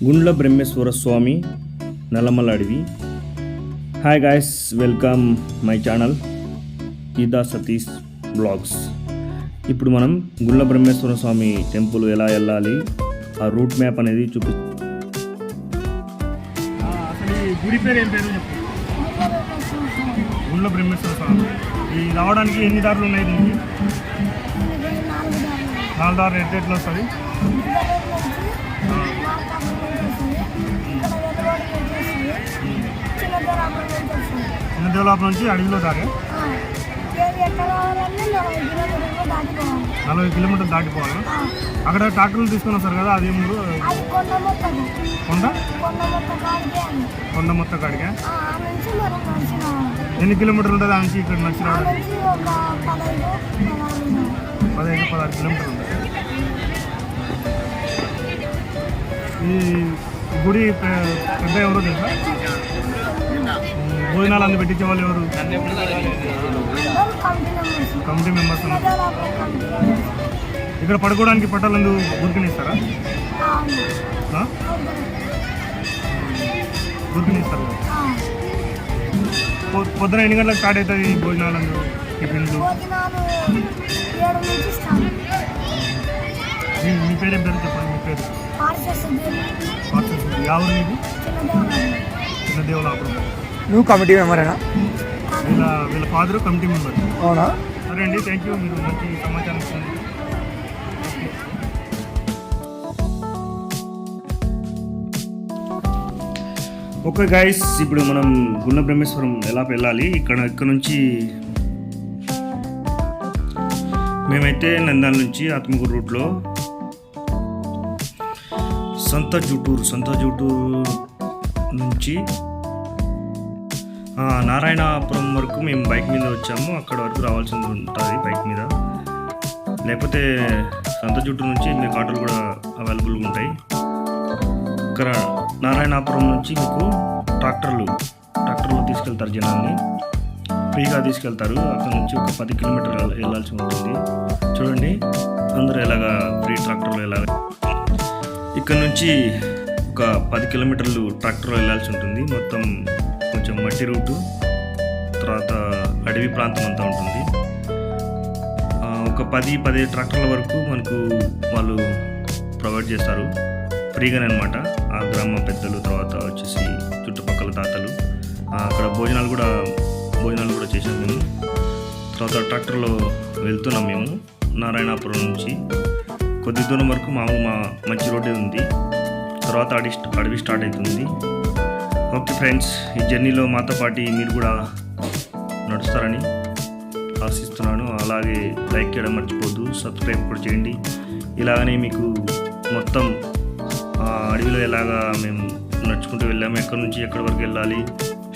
గుండ్ల బ్రహ్మేశ్వర స్వామి నల్లమల అడవి hi guys welcome my channel Eeda Satish vlogs ఇప్పుడు మనం గుండ్ల బ్రహ్మేశ్వర స్వామి టెంపుల్ ఎలా వెళ్ళాలి ఆ రూట్ మ్యాప్ అనేది చూపి గుడి పేరు ఏం పేరు గుండ్ల బ్రహ్మేశ్వర స్వామి. ఈ రావడానికి ఎన్ని దారులు ఉన్నాయి దీనికి? నాలుగు దారులు. ఎట్లా వస్తుంది? దేవలాప నుంచి అడవిలో దారి నలభై కిలోమీటర్లు దాటిపోవాలి. అక్కడ ట్రాక్టర్లు తీసుకొని వస్తారు కదా అది మూడు కొండ కొండ? మొత్తం కాడిగా ఎన్ని కిలోమీటర్లు ఉంటుంది ఆ నుంచి ఇక్కడ నడిచి రావడానికి పదహైదు పదహారు కిలోమీటర్లు ఉంటుంది. ఈ గుడి పెద్ద ఎవరో తెలుసా? భోజనాలు అన్ని పెట్టించే వాళ్ళు ఎవరు? కమిటీ మెంబర్స్ ఇక్కడ పడుకోవడానికి పట్టాలందు గురికినిస్తారా? గురికినిస్తారు పొద్దున ఎన్ని గంటలకు స్టార్ట్ అవుతుంది ఈ భోజనాలందు టిఫిన్లు? మీ పేరు ఏం పేరు చెప్పండి మీ పేరు? పార్సెస్ పార్సల్ ఎవరు మీకు చిన్నదేవరాలు చిన్న దేవులాపురం. నువ్వు కమిటీ మెంబరేనా? వీళ్ళ వీళ్ళ ఫాదర్ కమిటీ మెంబర్. అవునా? సరే అండి థ్యాంక్ యూ మీరు మంచి సమాచారం ఇస్తుంది ఓకే గాయస్ ఇప్పుడు మనం గుండ్ల బ్రహ్మేశ్వరం ఎలా వెళ్ళాలి? ఇక్కడ ఇక్కడ నుంచి మేమైతే నంద్యాల నుంచి ఆత్మకూరు రూట్లో సంత జూటూరు సంత జూటూరు నుంచి నారాయణపురం వరకు మేము బైక్ మీద వచ్చాము. అక్కడ వరకు రావాల్సి ఉంటుంది బైక్ మీద. లేకపోతే సంత జుట్టు నుంచి మీకు ఆటోలు కూడా అవైలబుల్గా ఉంటాయి. ఇక్కడ నారాయణపురం నుంచి మీకు ట్రాక్టర్లు ట్రాక్టర్లు తీసుకెళ్తారు జనాన్ని ఫ్రీగా తీసుకెళ్తారు. అక్కడ నుంచి ఒక పది కిలోమీటర్లు వెళ్ళాల్సి ఉంటుంది. చూడండి అందరూ ఎలాగా ఫ్రీ ట్రాక్టర్లు ఎలాగ ఇక్కడ నుంచి ఒక పది కిలోమీటర్లు ట్రాక్టర్లో వెళ్ళాల్సి ఉంటుంది. మొత్తం కొంచెం మట్టి రూటు తర్వాత అడవి ప్రాంతం అంతా ఉంటుంది. ఒక పది పది ట్రాక్టర్ల వరకు మనకు వాళ్ళు ప్రొవైడ్ చేస్తారు. ఫ్రీగానే అనమాట ఆ గ్రామ పెద్దలు తర్వాత వచ్చేసి చుట్టుపక్కల తాతలు. అక్కడ భోజనాలు కూడా భోజనాలు కూడా చేసాం మేము. తర్వాత ట్రాక్టర్లో వెళ్తున్నాం మేము. నారాయణాపురం నుంచి కొద్ది దూరం వరకు మామూలు మా మంచి రోడ్డే ఉంది. తర్వాత అడవి అడవి స్టార్ట్ అవుతుంది. ఓకే ఫ్రెండ్స్ ఈ జర్నీలో మాతో పాటు మీరు కూడా నడుస్తారని ఆశిస్తున్నాను. అలాగే లైక్ చేయడం మర్చిపోద్దు సబ్స్క్రైబ్ కూడా చేయండి. ఇలాగనే మీకు మొత్తం ఆ అడవిలో ఎలాగా మేము నడుచుకుంటూ వెళ్ళాము ఎక్కడి నుంచి ఎక్కడి వరకు వెళ్ళాలి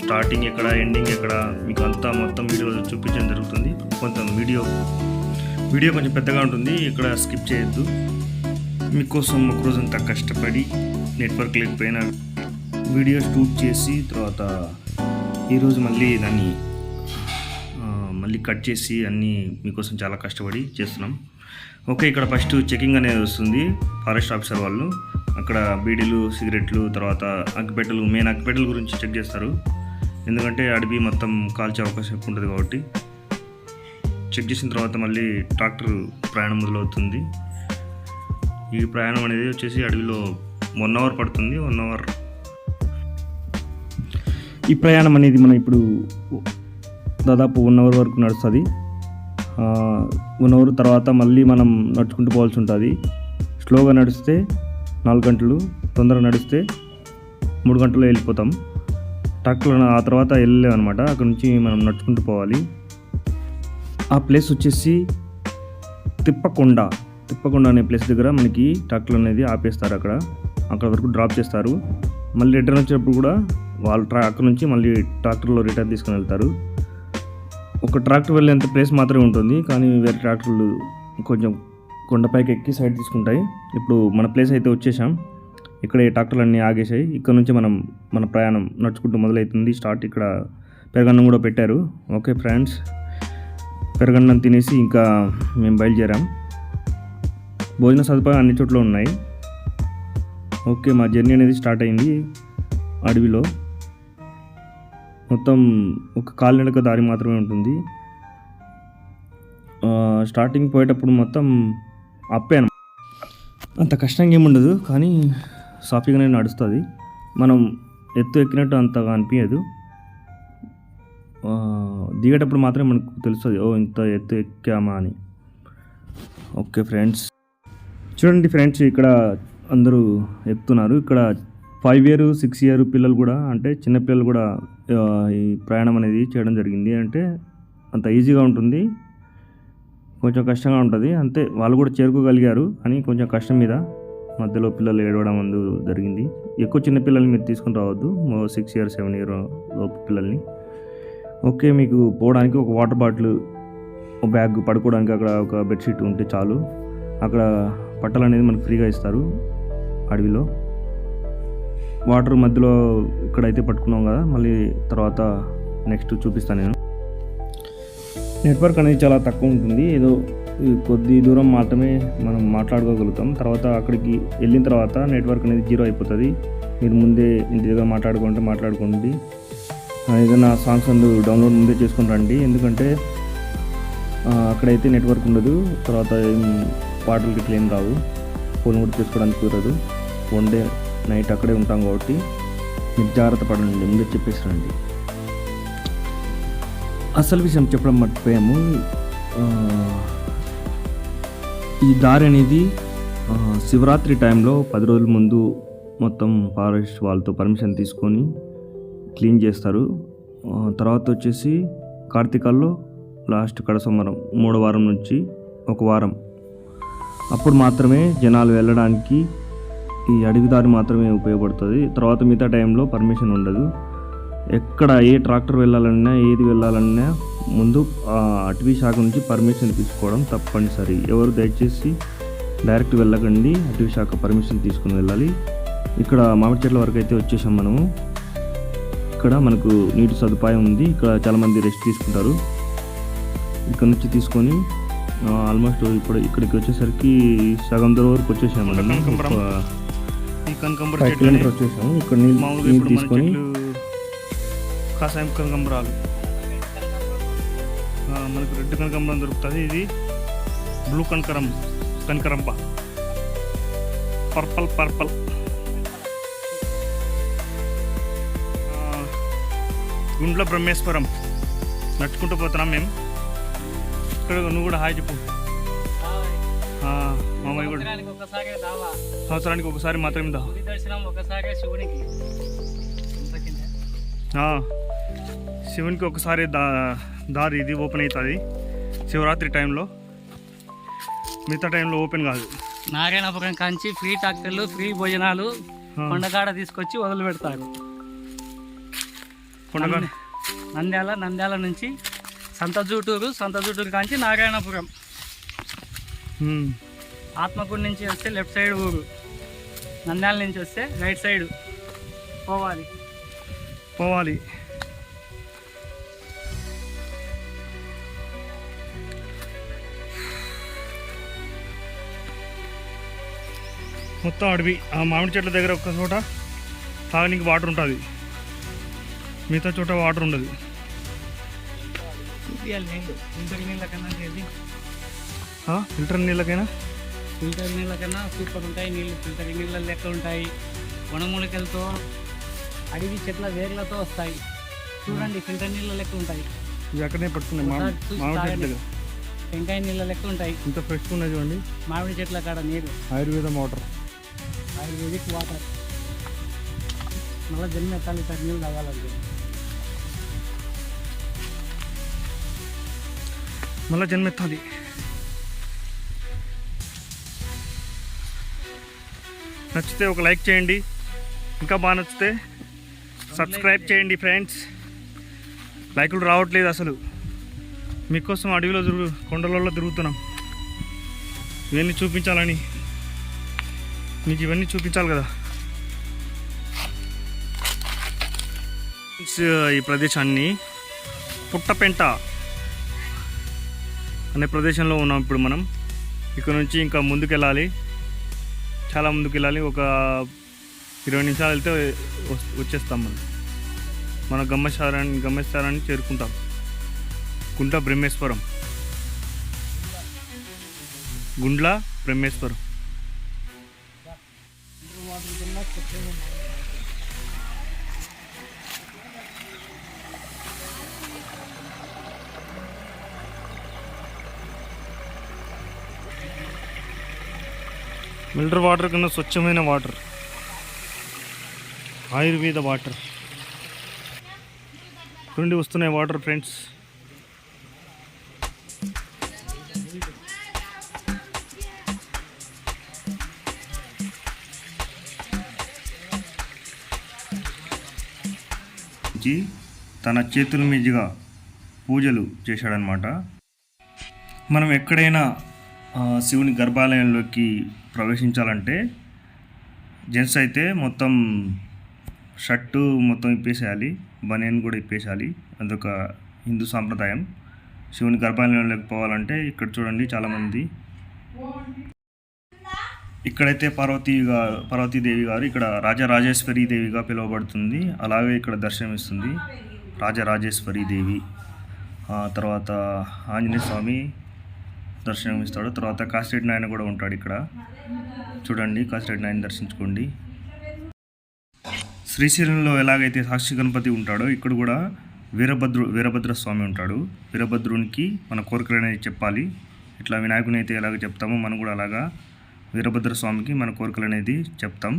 స్టార్టింగ్ ఎక్కడ ఎండింగ్ ఎక్కడ మీకు అంతా మొత్తం వీడియోలో చూపించడం జరుగుతుంది. కొంత వీడియో వీడియో కొంచెం పెద్దగా ఉంటుంది ఇక్కడ స్కిప్ చేయొద్దు. మీకోసం ఒక రోజంతా కష్టపడి నెట్వర్క్ లేకపోయినా వీడియో షూట్ చేసి తర్వాత ఈరోజు మళ్ళీ దాన్ని మళ్ళీ కట్ చేసి అన్నీ మీకోసం చాలా కష్టపడి చేస్తున్నాం. ఓకే ఇక్కడ ఫస్ట్ చెకింగ్ అనేది వస్తుంది ఫారెస్ట్ ఆఫీసర్ వాళ్ళు. అక్కడ బీడీలు సిగరెట్లు తర్వాత అగ్గిపెట్టెలు మెయిన్ అగ్గిపెట్టెల గురించి చెక్ చేస్తారు. ఎందుకంటే అడవి మొత్తం కాల్చే అవకాశం ఎక్కువ ఉంటుంది కాబట్టి. చెక్ చేసిన తర్వాత మళ్ళీ ట్రాక్టర్ ప్రయాణం మొదలవుతుంది. ఈ ప్రయాణం అనేది వచ్చేసి అడవిలో వన్ అవర్ పడుతుంది వన్ అవర్. ఈ ప్రయాణం అనేది మనం ఇప్పుడు దాదాపు వన్ అవర్ వరకు నడుస్తుంది. వన్ అవర్ తర్వాత మళ్ళీ మనం నడుచుకుంటూ పోవాల్సి ఉంటుంది. స్లోగా నడిస్తే నాలుగు గంటలు తొందరగా నడిస్తే మూడు గంటల్లో వెళ్ళిపోతాం. ట్రాక్టర్ ఆ తర్వాత వెళ్ళలేము అనమాట అక్కడ నుంచి మనం నడుచుకుంటూ పోవాలి. ఆ ప్లేస్ వచ్చేసి తిప్పకొండ. తిప్పకొండ అనే ప్లేస్ దగ్గర మనకి ట్రాక్టర్ అనేది ఆపేస్తారు అక్కడ. అక్కడ వరకు డ్రాప్ చేస్తారు. మళ్ళీ రిటర్న్ వచ్చేటప్పుడు కూడా వాళ్ళు ట్రా అక్కడ నుంచి మళ్ళీ ట్రాక్టర్లో రిటర్న్ తీసుకుని వెళ్తారు. ఒక ట్రాక్టర్ వెళ్ళేంత ప్లేస్ మాత్రమే ఉంటుంది. కానీ వేరే ట్రాక్టర్లు కొంచెం కొండపైకి ఎక్కి సైడ్ తీసుకుంటాయి. ఇప్పుడు మన ప్లేస్ అయితే వచ్చేసాం. ఇక్కడ ఈ ట్రాక్టర్లు అన్నీ ఆగేసాయి. ఇక్కడ నుంచి మనం మన ప్రయాణం నడుచుకుంటూ మొదలవుతుంది స్టార్ట్ ఇక్కడ పెరగన్నం కూడా పెట్టారు. Okay friends. పెరగన్నం తినేసి ఇంకా మేము బయలుదేరాం. భోజన సదుపాయం అన్ని చోట్ల ఉన్నాయి. ఓకే మా జర్నీ అనేది స్టార్ట్ అయింది అడవిలో. మొత్తం ఒక కాలినడక దారి మాత్రమే ఉంటుంది. స్టార్టింగ్ పోయేటప్పుడు మొత్తం అప్పే అంత కష్టంగా ఏముండదు కానీ సాఫీగానే నడుస్తుంది. మనం ఎత్తు ఎక్కినట్టు అంతగా అనిపించదు దిగేటప్పుడు మాత్రమే మనకు తెలుస్తుంది ఓ ఇంత ఎత్తు ఎక్కామా అని. Okay friends. చూడండి ఫ్రెండ్స్ ఇక్కడ అందరూ ఎక్కుతున్నారు ఇక్కడ ఫైవ్ ఇయర్ సిక్స్ ఇయర్ పిల్లలు కూడా అంటే చిన్నపిల్లలు కూడా ఈ ప్రయాణం అనేది చేయడం జరిగింది. అంటే అంత ఈజీగా ఉంటుంది. కొంచెం కష్టంగా ఉంటుంది. అంతే వాళ్ళు కూడా చేరుకోగలిగారు. అని కొంచెం కష్టం మీద మధ్యలో పిల్లలు ఏడవడం అందు జరిగింది. ఎక్కువ చిన్న పిల్లల్ని మీరు తీసుకుని రావద్దు. సిక్స్ ఇయర్ సెవెన్ ఇయర్ లోపు పిల్లల్ని. ఓకే మీకు పోవడానికి ఒక వాటర్ బాటిల్ ఒక బ్యాగ్ పడుకోవడానికి అక్కడ ఒక బెడ్షీట్ ఉంటే చాలు. అక్కడ బట్టలు అనేది మనకు ఫ్రీగా ఇస్తారు అడవిలో. వాటర్ మధ్యలో ఇక్కడైతే పట్టుకున్నాం కదా మళ్ళీ తర్వాత నెక్స్ట్ చూపిస్తాను నేను. నెట్వర్క్ అనేది చాలా తక్కువ ఉంటుంది. ఏదో కొద్ది దూరం మాత్రమే మనం మాట్లాడుకోగలుగుతాం. తర్వాత అక్కడికి వెళ్ళిన తర్వాత నెట్వర్క్ అనేది జీరో అయిపోతుంది. మీరు ముందే ఇంటి దగ్గర మాట్లాడుకుంటే మాట్లాడుకోండి. ఏదైనా సాంగ్స్ అందు డౌన్లోడ్ ముందే చేసుకుని రండి. ఎందుకంటే అక్కడైతే నెట్వర్క్ ఉండదు. తర్వాత ఏం పాటలు గిట్ల ఏం రావు. ఫోన్ కూడా చేసుకోవడానికి కుదరదు. వన్ డే నైట్ అక్కడే ఉంటాం కాబట్టి మీరు జాగ్రత్త పడండి. ముందే చెప్పేసి రండి. అసలు విషయం చెప్పడం మర్చిపోయాము. ఈ దారి అనేది శివరాత్రి టైంలో పది రోజుల ముందు మొత్తం ఫారెస్ట్ వాళ్ళతో పర్మిషన్ తీసుకొని క్లీన్ చేస్తారు. తర్వాత వచ్చేసి కార్తీకాల్లో లాస్ట్ కడ సోమవారం మూడో వారం నుంచి ఒక వారం. అప్పుడు మాత్రమే జనాలు వెళ్ళడానికి ఈ అడవి దారి మాత్రమే ఉపయోగపడుతుంది. తర్వాత మిగతా టైంలో పర్మిషన్ ఉండదు. ఎక్కడ ఏ ట్రాక్టర్ వెళ్ళాలన్నా ఏది వెళ్ళాలన్నా ముందు ఆ అటవీ శాఖ నుంచి పర్మిషన్ తీసుకోవడం తప్పనిసరి. ఎవరు దయచేసి డైరెక్ట్ వెళ్ళకండి అటవీ శాఖ పర్మిషన్ తీసుకుని వెళ్ళాలి. ఇక్కడ మామిడి చెట్ల వరకు అయితే వచ్చేసాం మనము. ఇక్కడ మనకు నీటి సదుపాయం ఉంది. ఇక్కడ చాలామంది రెస్ట్ తీసుకుంటారు. ఇక్కడ నుంచి తీసుకొని ఆల్మోస్ట్ ఇప్పుడు ఇక్కడికి వచ్చేసరికి సగం దూరం వరకు వచ్చేసాము మనం. ఫైవ్ కిలోమీటర్ వచ్చేసాము ఇక్కడ నీళ్ళు తీసుకొని కాషాయం కనకంబరాలు. ఆ, మనకు రెడ్ కనకంబరం దొరుకుతుంది. ఇది బ్లూ కనకరం కనకరంప. Purple purple. గుండ్ల బ్రహ్మేశ్వరం. నడుచుకుంటూ పోతున్నాం మేము. ఇక్కడ నువ్వు కూడా హాయ్ చెప్పు. మామయ్య కూడా. సంవత్సరానికి ఒకసారి మాత్రమే దా. శివునికి. ఒకసారి దా దారి ఇది ఓపెన్ అవుతుంది. శివరాత్రి టైంలో. మిగతా టైంలో ఓపెన్ కాదు. నారాయణపురం కాంచి ఫ్రీ ట్రాక్టర్లు ఫ్రీ భోజనాలు. కొండగాడ తీసుకొచ్చి వదిలి పెడతారు నంద్యాల నంద్యాల నుంచి సంతజూటూరు సంతజూటూరు కాంచి నారాయణపురం. ఆత్మకూరు నుంచి వస్తే లెఫ్ట్ సైడ్ ఊరు. నంద్యాల నుంచి వస్తే రైట్ సైడ్ పోవాలి. పోవాలి. మొత్తం అడవి ఆ మామిడి చెట్ల దగ్గర ఒక్క చోట తాగనీకి వాటర్ ఉంటుంది. మిగతా చోట వాటర్ ఉండదు. ఫిల్టర్ నీళ్ళకైనా? ఫిల్టర్ నీళ్ళ కన్నా సూపర్ ఉంటాయి నీళ్ళు. ఫిల్టర్ నీళ్ళ లెక్క ఉంటాయి? వనమూలికలతో అడవి చెట్ల వేర్లతో వస్తాయి. చూడండి ఫిల్టర్ నీళ్ళ లెక్క ఉంటాయి? మామిడి చూసి మామిడి చెట్ల టెంకాయ నీళ్ళ లెక్క ఉంటాయి? ఇంత ఫ్రెష్గా ఉన్నది చూడండి. మామిడి చెట్ల కాడ నీరు. ఆయుర్వేదం వాటర్. Ayurvedic water. మళ్ళీ జన్మ ఎత్తాలి లీటర్ నీళ్ళు తాగాలంటే మళ్ళీ జన్మెత్తాలి నచ్చితే ఒక లైక్ చేయండి. ఇంకా బాగా నచ్చితే సబ్స్క్రైబ్ చేయండి ఫ్రెండ్స్. లైకులు రావట్లేదు అసలు. మీకోసం అడవిలో తిరుగు కొండలలో తిరుగుతున్నాం. ఇవన్నీ చూపించాలని. మీకు ఇవన్నీ చూపించాలి కదా. ఈ ప్రదేశాన్ని పుట్టపెంట అనే ప్రదేశంలో ఉన్నాం ఇప్పుడు మనం. ఇక్కడ నుంచి ఇంకా ముందుకు వెళ్ళాలి చాలా ముందుకు వెళ్ళాలి ఒక ఇరవై నిమిషాలు వెళ్తే వచ్చేస్తాం మనం. మన గమ్మస్థానాన్ని గమ్యస్థానాన్ని చేరుకుంటాం. గుంట బ్రహ్మేశ్వరం. గుండ్ల బ్రహ్మేశ్వరం. మిల్టర్ వాటర్ కన్నా స్వచ్ఛమైన వాటర్. ఆయుర్వేద వాటర్. నుండి వస్తున్నాయి వాటర్ ఫ్రెండ్స్. తన చేతుల మీదుగా పూజలు చేశాడనమాట మనం ఎక్కడైనా శివుని గర్భాలయంలోకి ప్రవేశించాలంటే జెంట్స్ అయితే మొత్తం షర్టు మొత్తం ఇప్పేసేయాలి బనియన్ కూడా ఇప్పేసేయాలి. అదొక హిందూ సాంప్రదాయం. శివుని గర్భాలయంలోకి పోవాలంటే ఇక్కడ చూడండి చాలామంది. ఇక్కడైతే పార్వతీగా పార్వతీదేవి గారు ఇక్కడ రాజరాజేశ్వరి దేవిగా పిలువబడుతుంది. అలాగే ఇక్కడ దర్శనమిస్తుంది. రాజరాజేశ్వరి దేవి. తర్వాత ఆంజనేయ స్వామి దర్శనం ఇస్తాడు. తర్వాత కాసిరెడ్డి నాయన కూడా ఉంటాడు ఇక్కడ. చూడండి కాసిరెడ్డి నాయన దర్శించుకోండి. శ్రీశైలంలో ఎలాగైతే సాక్షి గణపతి ఉంటాడో ఇక్కడ కూడా వీరభద్రు వీరభద్ర స్వామి ఉంటాడు. వీరభద్రునికి మన కోరికలు అనేది చెప్పాలి. ఇట్లా వినాయకుని అయితే ఎలాగ చెప్తామో మనం కూడా అలాగా వీరభద్ర స్వామికి మన కోరికలు అనేది చెప్తాం.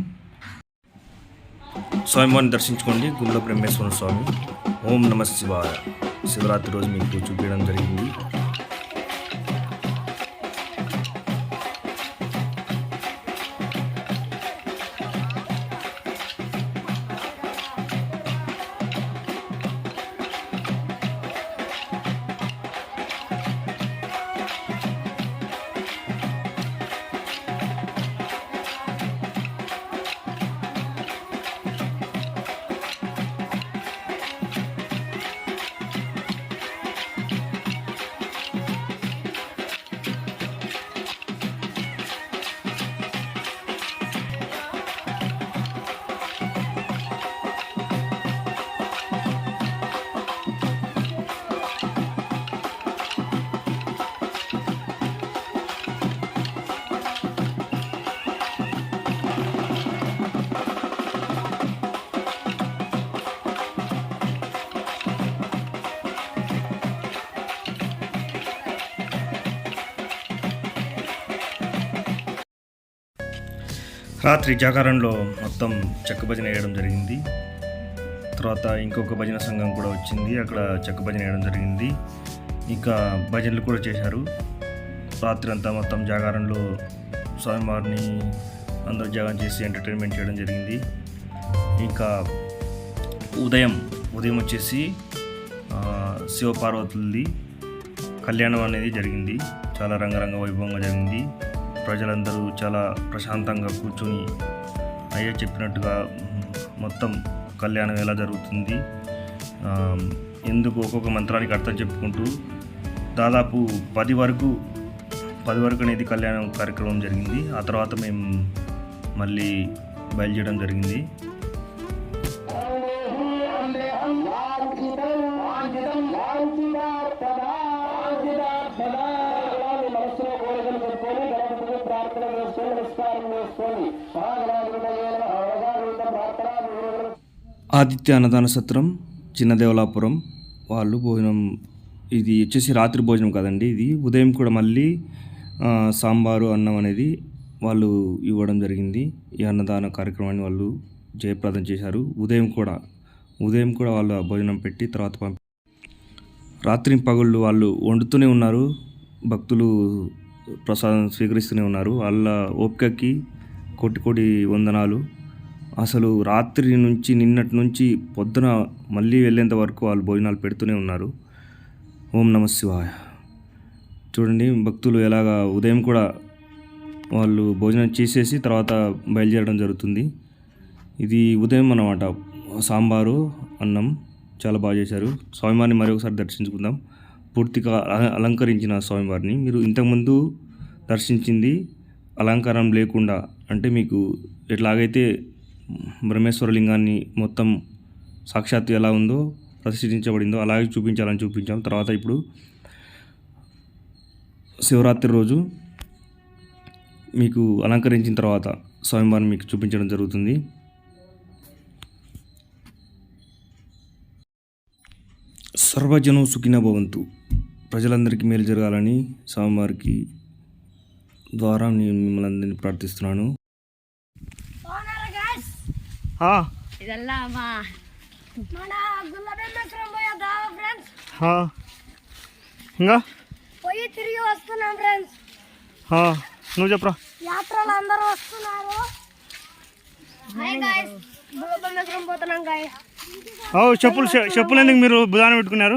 స్వామివారిని దర్శించుకోండి. గుండె బ్రహ్మేశ్వర స్వామి. ఓం నమ శివాయ. శివరాత్రి రోజు మీకు చూపించడం జరిగింది. రాత్రి జాగారంలో మొత్తం చెక్క భజన వేయడం జరిగింది. తర్వాత ఇంకొక భజన సంఘం కూడా వచ్చింది. అక్కడ చెక్క భజన వేయడం జరిగింది. ఇంకా భజనలు కూడా చేశారు. రాత్రి అంతా మొత్తం జాగారంలో స్వామివారిని అందరూ జాగం చేసి ఎంటర్టైన్మెంట్ చేయడం జరిగింది. ఇంకా ఉదయం ఉదయం వచ్చేసి శివపార్వతులది కళ్యాణం అనేది జరిగింది. చాలా రంగరంగ వైభవంగా జరిగింది. ప్రజలందరూ చాలా ప్రశాంతంగా కూర్చొని అయ్యే చెప్పినట్టుగా మొత్తం కళ్యాణం ఎలా జరుగుతుంది. ఎందుకు ఒక్కొక్క మంత్రానికి అర్థం చెప్పుకుంటూ దాదాపు పది వరకు పది వరకు అనేది కళ్యాణం కార్యక్రమం జరిగింది. ఆ తర్వాత మేము మళ్ళీ బయలుదేరడం జరిగింది. ఆదిత్య అన్నదాన సత్రం చిన్నదేవలాపురం వాళ్ళు భోజనం ఇది వచ్చేసి రాత్రి భోజనం కదండి ఇది ఉదయం కూడా మళ్ళీ సాంబారు అన్నం అనేది వాళ్ళు ఇవ్వడం జరిగింది. ఈ అన్నదాన కార్యక్రమాన్ని వాళ్ళు జయప్రదం చేశారు. ఉదయం కూడా ఉదయం కూడా వాళ్ళు భోజనం పెట్టి తర్వాత పంపి రాత్రి పగుళ్ళు వాళ్ళు వండుతూనే ఉన్నారు. భక్తులు ప్రసాదం స్వీకరిస్తూనే ఉన్నారు. వాళ్ళ ఓపికకి కోటి కోటి వందనాలు. అసలు రాత్రి నుంచి నిన్నటి నుంచి పొద్దున మళ్ళీ వెళ్ళేంత వరకు వాళ్ళు భోజనాలు పెడుతూనే ఉన్నారు. ఓం నమ శివాయ. చూడండి భక్తులు ఎలాగా ఉదయం కూడా వాళ్ళు భోజనం చేసేసి తర్వాత బయలుదేరడం జరుగుతుంది. ఇది ఉదయం అన్నమాట. సాంబారు అన్నం చాలా బాగా చేశారు. స్వామివారిని మరొకసారి దర్శించుకుందాం. పూర్తిగా అల- అలంకరించిన స్వామివారిని. మీరు ఇంతకుముందు దర్శించింది అలంకారం లేకుండా అంటే మీకు ఎట్లాగైతే బ్రహ్మేశ్వర లింగాన్ని మొత్తం సాక్షాత్తు ఎలా ఉందో ప్రతిష్ఠించబడిందో అలాగే చూపించాలని చూపించాం. తర్వాత ఇప్పుడు శివరాత్రి రోజు మీకు అలంకరించిన తర్వాత స్వామివారిని మీకు చూపించడం జరుగుతుంది. సర్వజనం సుఖిన భవంతు. ప్రజలందరికీ మేలు జరగాలని స్వామివారికి ద్వారా నేను మిమ్మల్ని అందరినీ ప్రార్థిస్తున్నాను. ఇంకా? పోయి తిరిగి వస్తున్నాం ఫ్రెండ్స్ నువ్వు చెప్పరా? యాత్రలు అందరూ వస్తున్నారు గుల్లబెమ్మేశ్వరం పోతున్నాం గాయ ఓ చెప్పులు చెప్పులు ఎందుకు మీరు బుధాన పెట్టుకున్నారు?